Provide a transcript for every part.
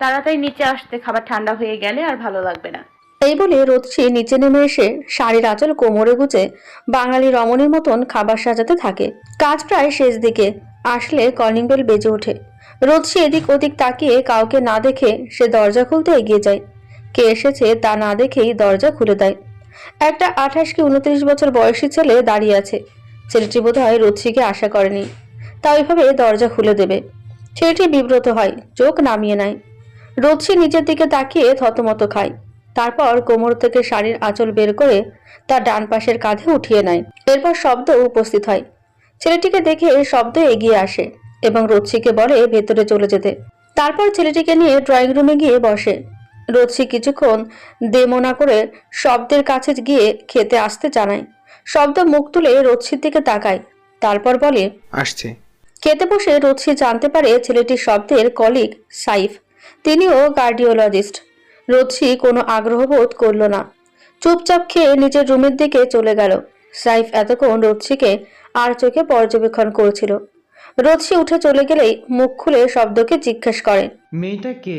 তাড়াতাড়ি নিচে আসতে খাবার ঠান্ডা হয়ে গেলে আর ভালো লাগবে না। এই বলে রোদসি নিচে নেমে এসে শাড়ির আঁচল কোমরে গুজে বাঙালি রমণীর মতন খাবার সাজাতে থাকে। কাজ প্রায় শেষ দিকে, আসলে কলিং বেল বেজে ওঠে। রোদসি এদিক ওদিক তাকিয়ে কাউকে না দেখে সে দরজা খুলতে এগিয়ে যায়। কে এসেছে তা না দেখেই দরজা খুলে দেয়। একটা আঠাশ কি উনত্রিশ বছর বয়সী ছেলে দাঁড়িয়ে আছে। ছেলেটি বোধ হয় রোদসিকে আশা করেনি। তা ওইভাবে দরজা খুলে দেবে। ছেলেটি বিব্রত হয়, চোখ নামিয়ে নেয়। রোদসি নিচের দিকে তাকিয়ে থতমত খায়। তারপর কোমর থেকে শাড়ির আঁচল বের করে তার ডান পাশের কাঁধে উঠিয়ে নেয়। এরপর শব্দ উপস্থিত হয়। ছেলেটিকে দেখে শব্দ এগিয়ে আসে এবং রোদসিকে বলে ভেতরে চলে যেতে। তারপর ছেলেটিকে নিয়ে ড্রয়িং রুমে গিয়ে বসে। রোদসি কিছুক্ষণ দেমনা করে শব্দের কাছে গিয়ে খেতে আসতে জানায়। শব্দ মুখ তুলে রোদসির দিকে তাকায়। তারপর বলে আসছে। খেতে বসে রোদসি জানতে পারে ছেলেটি শব্দের কলিগ সাইফ। তিনিও কার্ডিওলজিস্ট। রোদসি কোনো আগ্রহ বোধ করল না। চুপচাপ খেয়ে নিজের রুমের দিকে চলে গেল। সাইফ এতক্ষণ রোদসিকে আর চোখে পর্যবেক্ষণ করছিল। রোদসি উঠে চলে গেলেই মুখ খুলে শব্দকে জিজ্ঞেস করে মেয়েটা কে?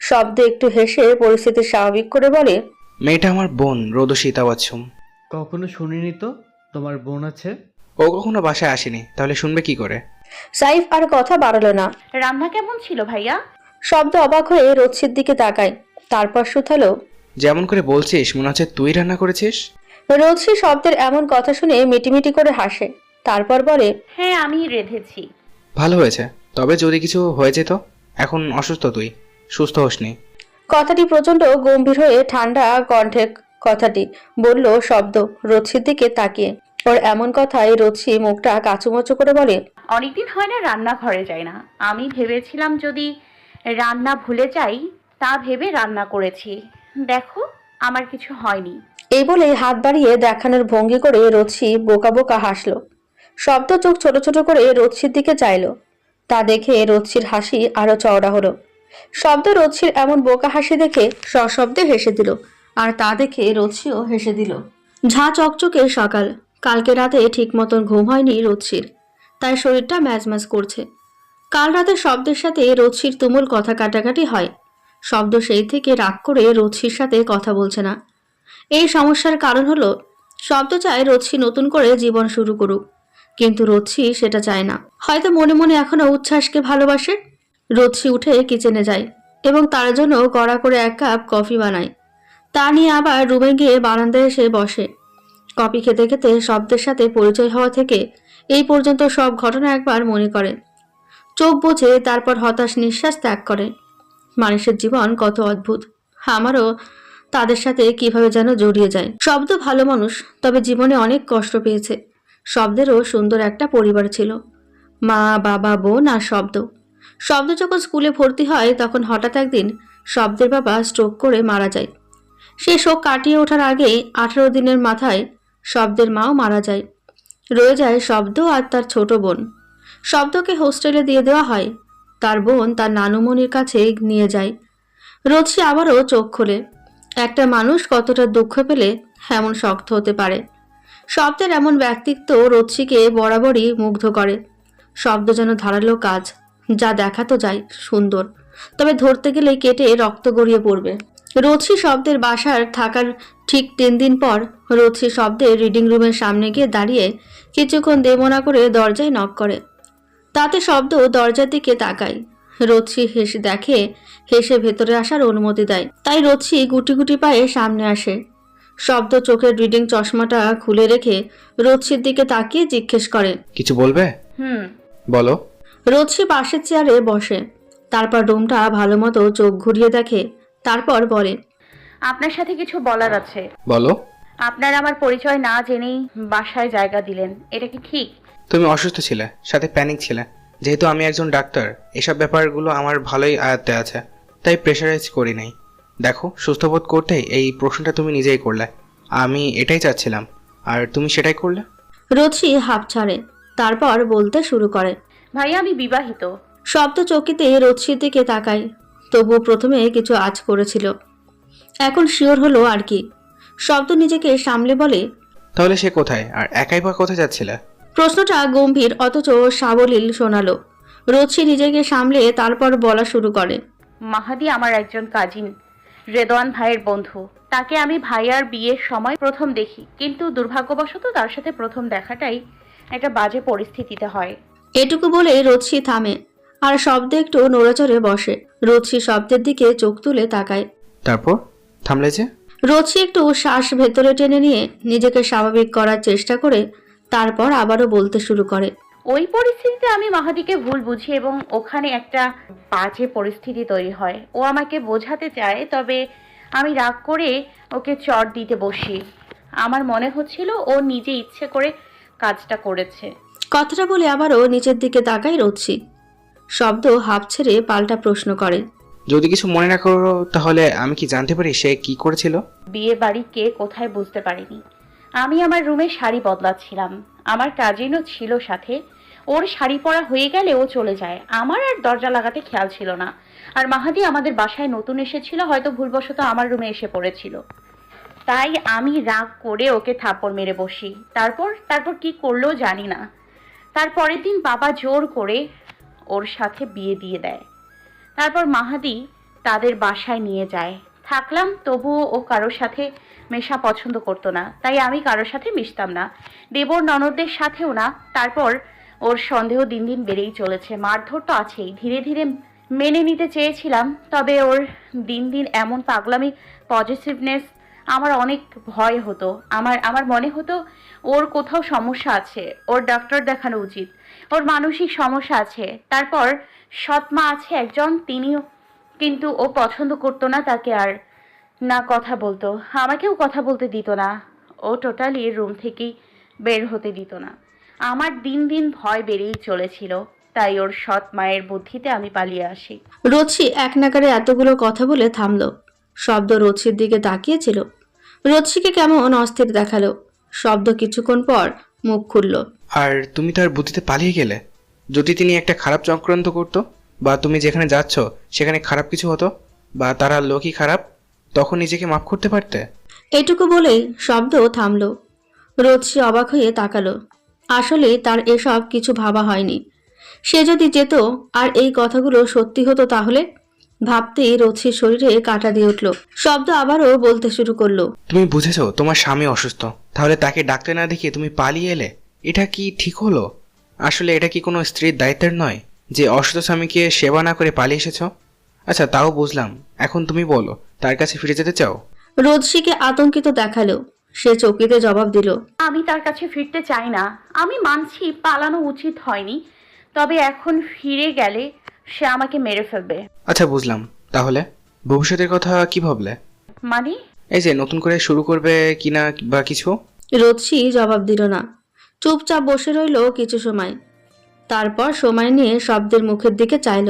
শব্দ একটু হেসে পরিস্থিতি স্বাভাবিক করে বলে মেয়েটা আমার বোন রোদসীতা বাচ্চুম কখনো শুনিনি তো? তোমার বোন আছে? ও কখনো বাসায় আসেনি তাহলে শুনবে কি করে? সাইফ আর কথা বাড়ালো না। রান্না কেমন ছিল ভাইয়া? শব্দ অবাক হয়ে রোদসির দিকে তাকায়। তারপর শুথালো যেমন করে বলছিস মনে হচ্ছে তুই রান্না করেছিস? রোদসি শব্দের এমন কথা শুনে মিটিমিটি করে হাসে। তারপর বলে হ্যাঁ আমি রেঁধেছি। ভালো হয়েছে। তবে যদি কিছু হয়ে যেত এখন অসুস্থ তুই। সুস্থ হোসনি। কথাটি প্রচণ্ড গম্ভীর হয়ে ঠান্ডা কণ্ঠে কথাটি বলল শব্দ। রোদসির দিকে তাকিয়ে ওর এমন কথায় রোদসি মুখটা কাচুমচু করে বলে অনেকদিন হয় না রান্নাঘরে যায় না। আমি ভেবেছিলাম যদি রান্না ভুলে যাই, তা ভেবে রান্না করেছি। দেখো, আমার কিছু হয়নি। এই বলে হাত বাড়িয়ে দেখানোর ভঙ্গি করে রোদসি বোকা বোকা হাসলো। শব্দ চোখ ছোট ছোট করে রোদসির দিকে চাইলো। তা দেখে রোদসির হাসি আরও চওড়া হলো। শব্দ রোদসির এমন বোকা হাসি দেখে সশব্দে হেসে দিল, আর তা দেখে রোদসিও হেসে দিল। ঝা চকচকে সকাল। কালকে রাতে ঠিক মতন ঘুম হয়নি রোদসির তাই শরীরটা ম্যাজ ম্যাজ করছে। কাল রাতে শব্দের সাথে রোদসির তুমুল কথা কাটাকাটি হয়। শব্দ সেই থেকে রাগ করে রোদসির সাথে কথা বলছে না। এই সমস্যার কারণ হলো, শব্দ চায় রোদসি নতুন করে জীবন শুরু করুক, কিন্তু রোদসি সেটা চায় না। হয়তো মনে মনে এখনও উচ্ছ্বাসকে ভালোবাসে। রোদসি উঠে কিচেনে যায় এবং তার জন্য গড়া করে এক কাপ কফি বানায়। তা নিয়ে আবার রুমে গিয়ে বারান্দায় এসে বসে। কফি খেতে খেতে শব্দের সাথে পরিচয় হওয়া থেকে এই পর্যন্ত সব ঘটনা একবার মনে করে। চোখ বুঝে তারপর হতাশ নিঃশ্বাস ত্যাগ করে। মানুষের জীবন কত অদ্ভুত। আমারও তাদের সাথে কীভাবে যেন জড়িয়ে যায়। শব্দ ভালো মানুষ, তবে জীবনে অনেক কষ্ট পেয়েছে। শব্দেরও সুন্দর একটা পরিবার ছিল। মা, বাবা, বোন আর শব্দ। শব্দ যখন স্কুলে ভর্তি হয়, তখন হঠাৎ একদিন শব্দের বাবা স্ট্রোক করে মারা যায়। সে শোক কাটিয়ে ওঠার আগেই আঠারো দিনের মাথায় শব্দের মাও মারা যায়। রয়ে যায় শব্দ আর তার ছোট বোন। শব্দকে হোস্টেলে দিয়ে দেওয়া হয়। তার বোন তার নানুমণির কাছে নিয়ে যায়। রোদসি আবারও চোখ খোলে। একটা মানুষ কতটা দুঃখ পেলে এমন শক্ত হতে পারে। শব্দের এমন ব্যক্তিত্ব রোদসিকে বরাবরই মুগ্ধ করে। শব্দ যেন ধারালো কাজ, যা দেখাতো যায় সুন্দর, তবে ধরতে গেলেই কেটে রক্ত গড়িয়ে পড়বে। রোদসি শব্দের বাসার থাকার ঠিক তিন দিন পর রোদসি শব্দের রিডিং রুমের সামনে গিয়ে দাঁড়িয়ে কিছুক্ষণ দেমনা করে দরজায় নক করে। তাতে শব্দ দরজার দিকে তাকায়। রোদসি হেসে দেখে হেসে ভেতরে আসার অনুমতি দেয়। তাই রোদসি গুটি গুটি পায়ে সামনে আসে। শব্দ চোখের রিডিং চশমাটা খুলে রেখে রোদসির দিকে তাকিয়ে জিজ্ঞেস করে কিছু বলবে? হুম। বলো। রোদসি পাশের চেয়ারে বসে। তারপর রুমটা ভালো মতো চোখ ঘুরিয়ে দেখে তারপর বলে আপনার সাথে কিছু বলার আছে। বলো। আপনার আমার পরিচয় না জেনেই বাসায় জায়গা দিলেন। এটা কি ঠিক? তুমি অসুস্থ ছিলে সাথে প্যানিক ছিলে। যেহেতু আমি একজন ডাক্তার এসব ব্যাপারগুলো আমার ভালোই আয়ত্তে আছে তাই প্রেশারাইজ করি নাই। দেখো সুস্থ বোধ করতেই এই প্রশ্নটা তুমি নিজেই করলে। আমি এটাই চাচ্ছিলাম। আর তুমি সেটাই করলে? রোদসি হাঁপ ছাড়ে তারপর বলতে শুরু করে। ভাইয়া আমি বিবাহিত। শব্দ চকিতে রোদসির দিকে তাকায় তবুও প্রথমে কিছু আজ করেছিল। এখন শিওর হলো আর কি। শব্দ নিজেকে সামলে বলে তাহলে সে কোথায়? আর একাই বা কোথায় যাচ্ছিলে? প্রশ্নটা গম্ভীর অথচ সাবলীল শোনালো। রোদসি নিজেকে সামলে তারপর বলা শুরু করে। মাহাদি আমার একজন কাজিন রেদওয়ান ভাইয়ের বন্ধু। তাকে আমি ভাইয়ার বিয়ের সময় প্রথম দেখি কিন্তু দুর্ভাগ্যবশত তার সাথে প্রথম দেখাটাই একটা বাজে পরিস্থিতিতে হয়। এটুকু বলে রোদসি থামে আর শব্দ একটু নড়েচড়ে বসে। রোদসি শব্দের দিকে চোখ তুলে তাকায়। তারপর? থামলে যে? রোদসি একটু শ্বাস ভেতরে টেনে নিয়ে নিজেকে স্বাভাবিক করার চেষ্টা করে তারপর আবারও বলতে শুরু করে। ওই পরিস্থিতিতে আমি মাহাদিকে ভুল বুঝি এবং ওখানে একটা বাজে পরিস্থিতি তৈরি হয়। ও আমাকে বোঝাতে চায় তবে আমি রাগ করে ওকে চট দিতে বসি। আমার মনে হচ্ছিল ও নিজে ইচ্ছে করে কাজটা করেছে। কথাটা বলে আবারও নিচের দিকে তাকায় রোদসি শব্দ হাফ ছেড়ে পাল্টা প্রশ্ন করে। যদি কিছু মনে না করো তাহলে আমি কি জানতে পারি সে কি করেছিল? বিয়ে বাড়ি কে কোথায় বুঝতে পারিনি। আমি আমার রুমে শাড়ি বদলাচ্ছিলাম। আমার কাজিনও ছিল সাথে। ওর শাড়ি পরা হয়ে গেলে ও চলে যায়। আমার আর দরজা লাগাতে খেয়াল ছিল না। আর মাহাদি আমাদের বাসায় নতুন এসেছিল, হয়তো ভুলবশত আমার রুমে এসে পড়েছিল। তাই আমি রাগ করে ওকে থাপ্পড় মেরে বসি। তারপর তারপর কি করল জানি না। তারপরের দিন বাবা জোর করে ওর সাথে বিয়ে দিয়ে দেয়। তারপর মাহাদি তাদের বাসায় নিয়ে যায়। থাকলাম, তবুও ও কারোর সাথে মেশা পছন্দ করতো না। তাই আমি কারোর সাথে মিশতাম না। দেবর ননদদের সাথেও না। তারপর ওর সন্দেহ দিন দিন বেড়েই চলেছে। মারধর তো আছেই। ধীরে ধীরে মেনে নিতে চেয়েছিলাম, তবে ওর দিন দিন এমন পাগলামি পজিটিভনেস আমার অনেক ভয় হতো। আমার আমার মনে হতো ওর কোথাও সমস্যা আছে। ওর ডক্টর দেখানো উচিত। ওর মানসিক সমস্যা আছে। তারপর সৎমা আছে একজন, তিনিও কিন্তু ও পছন্দ করতো না তাকে আর না কথা বলতো। আমাকেও কথা বলতে দিত না। ও টোটালি রুম থেকেই বের হতে দিত না। আমার দিন দিন ভয় বেড়েই চলেছিল তাই ওর সৎ মায়ের বুদ্ধিতে আমি পালিয়ে আসি। রোদসি এক নাগারে এতগুলো কথা বলে থামলো। শব্দ রোদসির দিকে তাকিয়েছিল। রোদসিকে কেমন অস্থির দেখাল। শব্দ কিছুক্ষণ পর মুখ খুলল। আর তুমি তার বুদ্ধিতে পালিয়ে গেলে? যদি তিনি একটা খারাপ চক্রান্ত করতো? বা তুমি যেখানে যাচ্ছ সেখানে খারাপ কিছু হতো? বা তারা লোকই খারাপ? তখন নিজেকে মাফ করতে পারতে? এটুকু বলেই শব্দ থামলো। রোদসি অবাক হয়ে তাকালো। আসলে তার এসব কিছু ভাবা হয়নি। সে যদি যেত আর এই কথাগুলো সত্যি হতো তাহলে? ভাবতেই রোদসির শরীরে কাটা দিয়ে উঠল। শব্দ আবারও বলতে শুরু করল। তুমি বুঝেছ তোমার স্বামী অসুস্থ। তাহলে তাকে ডাক্তার না দেখিয়ে তুমি পালিয়ে এলে? এটা কি ঠিক হলো? আসলে এটা কি কোনো স্ত্রীর দায়িত্বের নয়? যে অসুস্থ স্বামীকে সেবা না করে পালিয়ে এসেছ? আচ্ছা তাও বুঝলাম। এখন তুমি বলো তার কাছে ফিরে যেতে চাও? রোদসিকে আতঙ্কিত দেখাল। সে চকিতে জবাব দিল আমি তার কাছে ফিরতে চাই না। আমি মানছি পালানো উচিত হয়নি। তবে এখন ফিরে গেলে সে আমাকে মেরে ফেলবে। আচ্ছা বুঝলাম। তাহলে? ভবিষ্যতের কথা কি ভাবলে? মানে? এই যে নতুন করে শুরু করবে কিনা বা কিছু? রোদসি জবাব দিল না। চুপচাপ বসে রইল কিছু সময়। তারপর সময় নিয়ে শব্দের মুখের দিকে চাইল।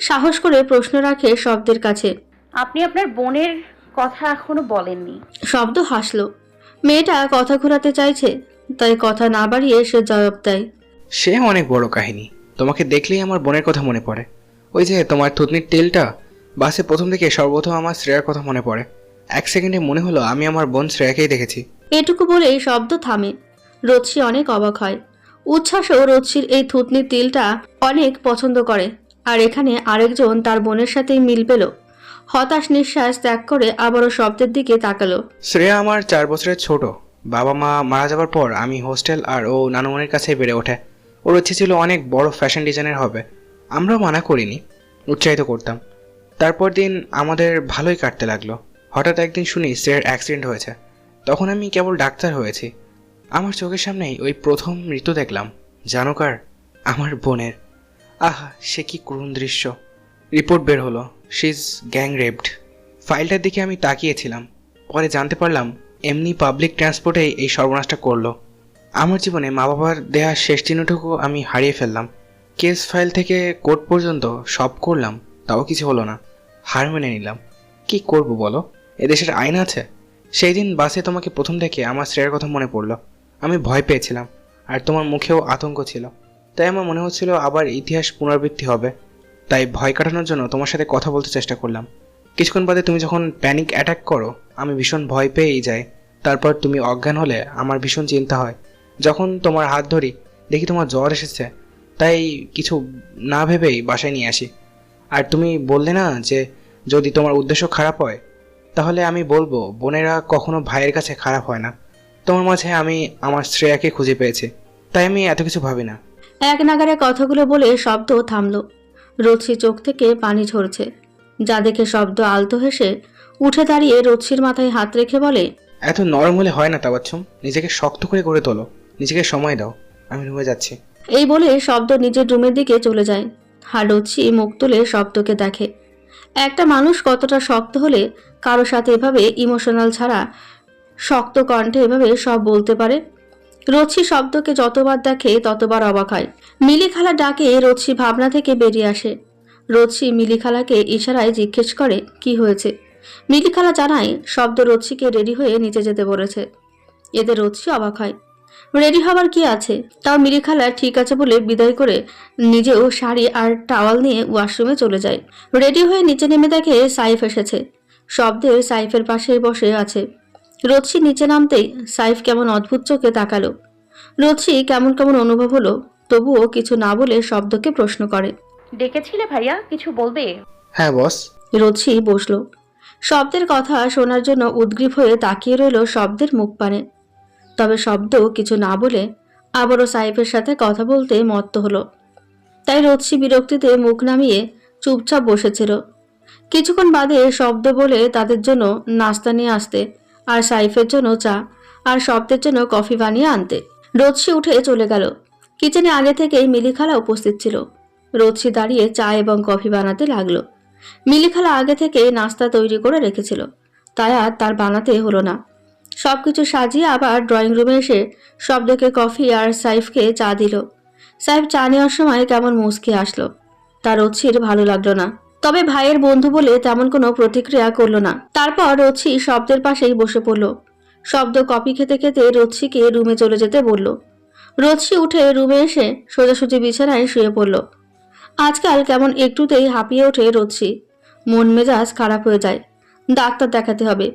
সাহস করে প্রশ্ন রাখে শব্দের কাছে। আপনি আপনার বোনের কথা এখনও বলেননি। শব্দ হাসল। মেয়েটা কথা ঘোরাতে চাইছে তাই কথা না বাড়িয়ে সে জবাব দেয়। সে অনেক বড় কাহিনী। তোমাকে দেখলেই আমার বোনের কথা মনে পড়ে। ওই যে তোমার থুতনির তেলটা বাসে প্রথম থেকে সর্বপ্রথম আমার শ্রেয়ার কথা মনে পড়ে। এক সেকেন্ডে মনে হলো আমি আমার বোন শ্রেয়াকেই দেখেছি। এটুকু বলেই শব্দ থামে। রোদসি অনেক অবাক হয়। উচ্ছ্বাসও রোদসির এই থুতনি তিলটা অনেক পছন্দ করে। আর এখানে আরেকজন তার বোনের সাথেই মিল পেল। হতাশ নিঃশ্বাস ত্যাগ করে আবারও শব্দের দিকে তাকালো। শ্রেয়া আমার চার বছরের ছোট। বাবা মা মারা যাওয়ার পর আমি হোস্টেল আর ও নানুমনির কাছে বেড়ে ওঠে। ওর ইচ্ছে ছিল অনেক বড় ফ্যাশন ডিজাইনার হবে। আমরাও মানা করিনি, উৎসাহিত করতাম। তারপর দিন আমাদের ভালোই কাটতে লাগল। হঠাৎ একদিন শুনি শ্রেয়ার অ্যাক্সিডেন্ট হয়েছে। তখন আমি কেবল ডাক্তার হয়েছি। আমার চোখের সামনেই ওই প্রথম মৃত্যু দেখলাম জানো কার আমার বোনের। আহা, সে কি করুণ দৃশ্য। রিপোর্ট বের হলো শি ইজ গ্যাং রেপড। ফাইলটার দিকে আমি তাকিয়েছিলাম, পরে জানতে পারলাম এমনি পাবলিক ট্রান্সপোর্টেই এই সর্বনাশটা করল। আমার জীবনে মা বাবার দেয়া শেষ চিহ্নটুকু আমি হারিয়ে ফেললাম। কেস ফাইল থেকে কোর্ট পর্যন্ত সব করলাম, তাও কিছু হলো না। হার মেনে নিলাম। কি করব বলো? এদেশের আইন আছে? সেই দিন বাসে তোমাকে প্রথম দেখে আমার শ্রেয়ার কথা মনে পড়ল। আমি ভয় পেয়েছিলাম, আর তোমার মুখেও আতঙ্ক ছিল। তাই আমার মনে হচ্ছিল আবার ইতিহাস পুনরাবৃত্তি হবে। তাই ভয় কাটানোর জন্য তোমার সাথে কথা বলতে চেষ্টা করলাম। কিছুক্ষণ বাদে তুমি যখন প্যানিক অ্যাটাক করো, আমি ভীষণ ভয় পেয়েই যাই। তারপর তুমি অজ্ঞান হলে আমার ভীষণ চিন্তা হয়। যখন তোমার হাত ধরি, দেখি তোমার জ্বর এসেছে। তাই কিছু না ভেবেই বাসায় নিয়ে আসি। আর তুমি বললে না যে, যদি তোমার উদ্দেশ্য খারাপ হয়, তাহলে আমি বলব, বোনেরা কখনো ভাইয়ের কাছে খারাপ হয় না। তোমার মাঝে আমি আমার শ্রেয়াকে খুঁজে পেয়েছি। তাই আমি এত কিছু ভাবি না। এক নাগারে কথাগুলো বলে শব্দ থামলো। রোচি চোখ থেকে পানি ঝরছে। যা দেখে শব্দ আলতো হেসে উঠে দাঁড়িয়ে রোচির মাথায় হাত রেখে বলে এত নরম হলে হয় না তাবাচ্ছুম নিজেকে শক্ত করে গড়ে তোলো। নিজেকে সময় দাও। আমি রুমে যাচ্ছি। এই বলে শব্দ নিজের রুমের দিকে চলে যায়। আর রোচি মুখ তুলে শব্দকে দেখে। একটা মানুষ কতটা শক্ত হলে কারও সাথে এভাবে ইমোশনাল ছাড়া শক্ত কণ্ঠে এভাবে সব বলতে পারে। রোচি শব্দকে যতবার দেখে ততবার অবাক হয়। মিলিখালা ডাকে রোচি ভাবনা থেকে বেরিয়ে আসে। রোচি মিলিখালাকে ইশারায় জিজ্ঞেস করে, কি হয়েছে? মিলিখালা জানায়, শব্দ রোচিকে রেডি হয়ে নিচে যেতে বলেছে। এতে রোচি অবাক হয়। রেডি হবার কি আছে? তাও মিলিখালা ঠিক আছে বলে বিদায় করে নিজেও শাড়ি আর টাওয়াল নিয়ে ওয়াশরুমে চলে যায়। রেডি হয়ে নিচে নেমে দেখে সাইফ এসেছে। শব্দের সাইফের পাশে বসে আছে। রোদসি নিচে নামতেই সাইফ কেমন অদ্ভুত চোখে তাকালো। রোদসি কেমন কেমন অনুভব হলো তবুও কিছু না বলে শব্দকে প্রশ্ন করে। ডেকেছিলে ভাইয়া কিছু বলবে? হ্যাঁ বস। রোদসি বসল। শব্দের কথা শোনার জন্য উদ্গ্রীব হয়ে তাকিয়ে রইল শব্দের মুখ পানে। তবে শব্দ কিছু না বলে আবারও সাইফের সাথে কথা বলতে মত্ত হলো। তাই রোদসি বিরক্তিতে মুখ নামিয়ে চুপচাপ বসেছিল। কিছুক্ষণ বাদে শব্দ বলে তাদের জন্য নাস্তা নিয়ে আসতে আর সাইফের জন্য চা আর শব্দের জন্য কফি বানিয়ে আনতে। রোদসি উঠে চলে গেল। কিচেনে আগে থেকেই মিলিখালা উপস্থিত ছিল। রোদসি দাঁড়িয়ে চা এবং কফি বানাতে লাগল। মিলিখালা আগে থেকে নাস্তা তৈরি করে রেখেছিল। তাই আর তার বানাতে হলো না। সবকিছু সাজিয়ে আবার ড্রয়িং রুমে এসে শব্দকে কফি আর সাইফকে চা দিল। সাইফ চা নেওয়ার সময় কেমন মুচকি আসলো তার রচ্ছির ভালো লাগল না। তবে ভাইয়ের বন্ধু বলে তেমন কোনো প্রতিক্রিয়া করল না। তারপর রচ্ছি শব্দের পাশেই বসে পড়ল। শব্দ কপি খেতে খেতে রচ্ছিকে রুমে চলে যেতে বলল। রচ্ছি উঠে রুমে এসে সোজাসুজি বিছানায় শুয়ে পড়ল। আজকাল কেমন একটুতেই হাঁপিয়ে ওঠে রচ্ছি মন মেজাজ খারাপ হয়ে যায়। ডাক্তার দেখাতে হবে।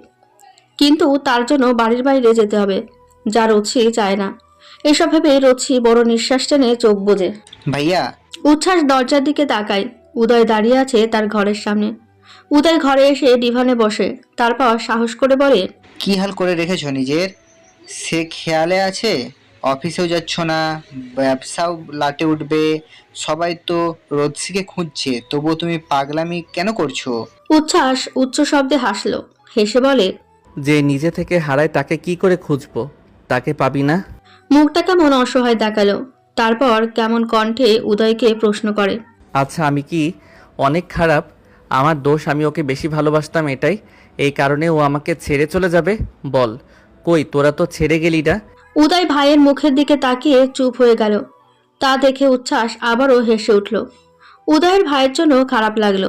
কিন্তু তার জন্য বাড়ির বাইরে যেতে হবে যা রচ্ছি চায় না। এসব ভেবে রচ্ছি বড় নিঃশ্বাস টেনে চোখ বোঝে। ভাইয়া। উচ্ছ্বাস দরজার দিকে তাকায়। উদয় দাঁড়িয়ে আছে তার ঘরের সামনে। উদয় ঘরে এসে ডিভানে বসে। তারপর সাহস করে বলে কি হাল করে রেখেছো নিজের? সে খেয়ালে আছে? অফিসেও যাচ্ছ না ব্যবসাও লাটে উঠবে সবাই তো রোদসিকে খুঁজছে তবুও তুমি পাগলামি কেন করছ? উচ্ছ্বাস উচ্চ শব্দে হাসলো হেসে বলে যে নিজে থেকে হারায় তাকে কি করে খুঁজবো? তাকে পাবি না? মুখটা কেমন অসহায় দেখাল। তারপর কেমন কণ্ঠে উদয়কে প্রশ্ন করে আচ্ছা আমি কি অনেক খারাপ? আমার দোষ আমি ওকে বেশি ভালোবাসতাম এটাই। এই কারণে ও আমাকে ছেড়ে চলে যাবে? বল। কই তোরা তো ছেড়ে গেলি না? উদয় ভাইয়ের মুখের দিকে তাকিয়ে চুপ হয়ে গেল। তা দেখে উচ্ছ্বাস আবারও হেসে উঠল। উদয়ের ভাইয়ের জন্য খারাপ লাগল।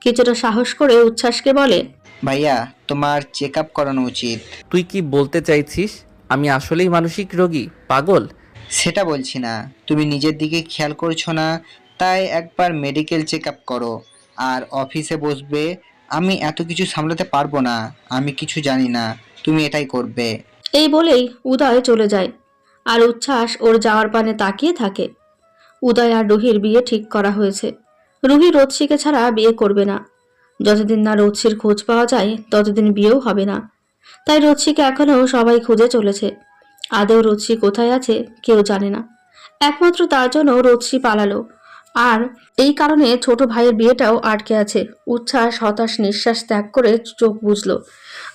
কিছুটা সাহস করে উচ্ছ্বাসকে বলে ভাইয়া তোমার চেক আপ করানো উচিত। তুই কি বলতে চাইছিস? আমি আসলেই মানসিক রোগী পাগল? সেটা বলছি না। তুমি নিজের দিকে খেয়াল করছ না? তাই একবার মেডিকেল চেক আপ করো। আর অফিসে বসবে, আমি এত কিছু সামলাতে পারব না, আমি কিছু জানি না, তুমি এটাই করবে। এই বলেই উদয় চলে যায়। আর উচ্ছ্বাস ওর যাওয়ার পানে তাকিয়ে থাকে। উদয় আর রুহির বিয়ে ঠিক করা হয়েছে। রুহি রোদসিকে ছাড়া বিয়ে করবে না। যতদিন না রোদসির খোঁজ পাওয়া যায়, ততদিন বিয়েও হবে না। তাই রোদসিকে এখনও সবাই খুঁজে চলেছে। আদেও রোদসি কোথায় আছে, কেউ জানে না। একমাত্র তার জন্য রোদসি পালালো। আর এই কারণে ছোট ভাইয়ের বিয়েটাও আটকে আছে। উচ্ছ্বাস হতাশ নিঃশ্বাস ত্যাগ করে চোখ বুঝলো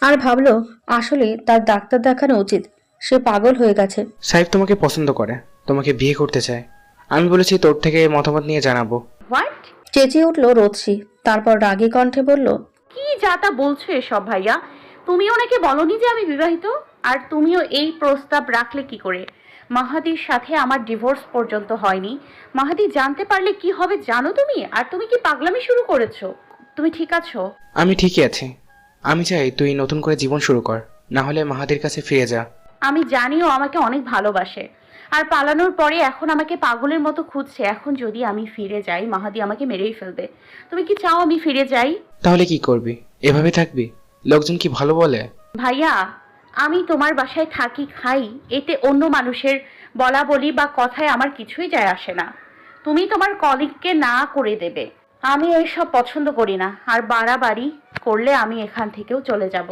আর ভাবলো আসলে তার ডাক্তার দেখানো উচিত। সে পাগল হয়ে গেছে। সাহেব তোমাকে পছন্দ করে তোমাকে বিয়ে করতে চায়। আমি বলেছি তোর থেকে মতামত নিয়ে জানাব। হোয়াট চেঁচিয়ে উঠল রোদসি তারপর রাগী কণ্ঠে বলল কি যা তা বলছো এসব ভাইয়া? তুমি ওনাকে বলনি যে আমি বিবাহিত? আর তুমিও এই প্রস্তাব রাখলে কি করে? মাহাদির সাথে আমার ডিভোর্স পর্যন্ত হয়নি। মাহাদি জানতে পারলে কি হবে জানো তুমি? আর তুমি কি পাগলামি শুরু করেছ? তুমি ঠিক আছো? আমি ঠিকই আছি। আমি চাই তুই নতুন করে জীবন শুরু কর। না হলে মাহাদির কাছে ফিরে যা। আমি জানি ও আমাকে অনেক ভালোবাসে। আর পালানোর পরে এখন আমাকে পাগলের মতো খুঁজছে। এখন যদি আমি ফিরে যাই মাহাদি আমাকে মেরেই ফেলবে। তুমি কি চাও আমি ফিরে যাই? তাহলে কি করবি? এভাবে থাকবি? লোকজন কি ভালো বলে? ভাইয়া আমি তোমার বাসায় থাকি, খাই, এতে অন্য মানুষের বলা বলি বা কথায় আমার কিছুই যায় আসে না। তুমি তোমার কলিগকে না করে দেবে। আমি এইসব পছন্দ করি না, আর বাড়াবাড়ি করলে আমি এখান থেকেও চলে যাব।